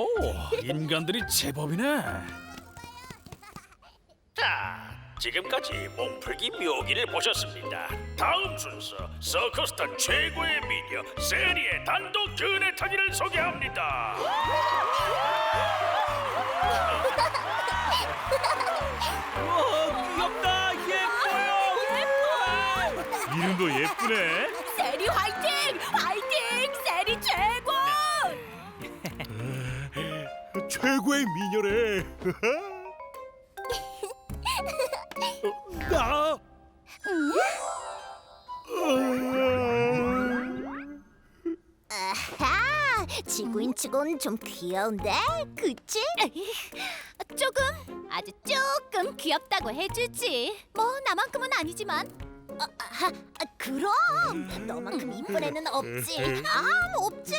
오호, 인간들이 제법이네. 자, 지금까지 몸풀기 묘기를 보셨습니다. 다음 순서 서커스탄 최고의 미녀 세리의 단독 그네 타기를 소개합니다. 와, 귀엽다, 예뻐요. 이름도 예쁘네. 세리 화이팅! 화이팅! 세리 최고! 최고의 미녀래. 나. 아하! 지구인 치곤 좀 귀여운데? 그치? 조금, 아주 조금 귀엽다고 해주지 뭐 나만큼은 아니지만 아, 아, 아, 그럼 너만큼 이쁜 애는 없지 아 없지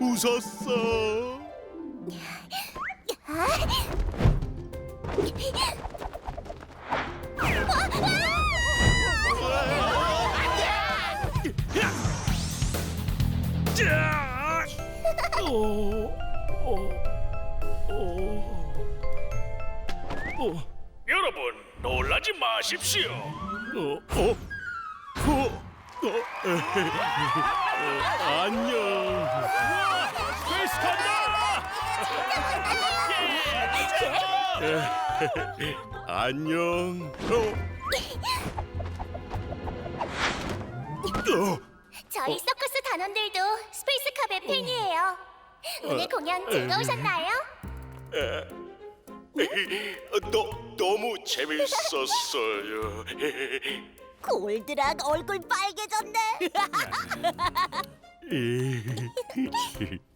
웃었어. 자! 오, 오, 오, 오. 여러분 놀라지 마십시오. 어, 어, 어, 어, 어, 안녕. 스페이스 간다. 안녕. 어. 어. 저희 서커스 단원들도 스페이스캅의 팬이에요. 오늘 공연 즐거우셨나요? 너 너무 재밌었어요. 골드락 얼굴 빨개졌네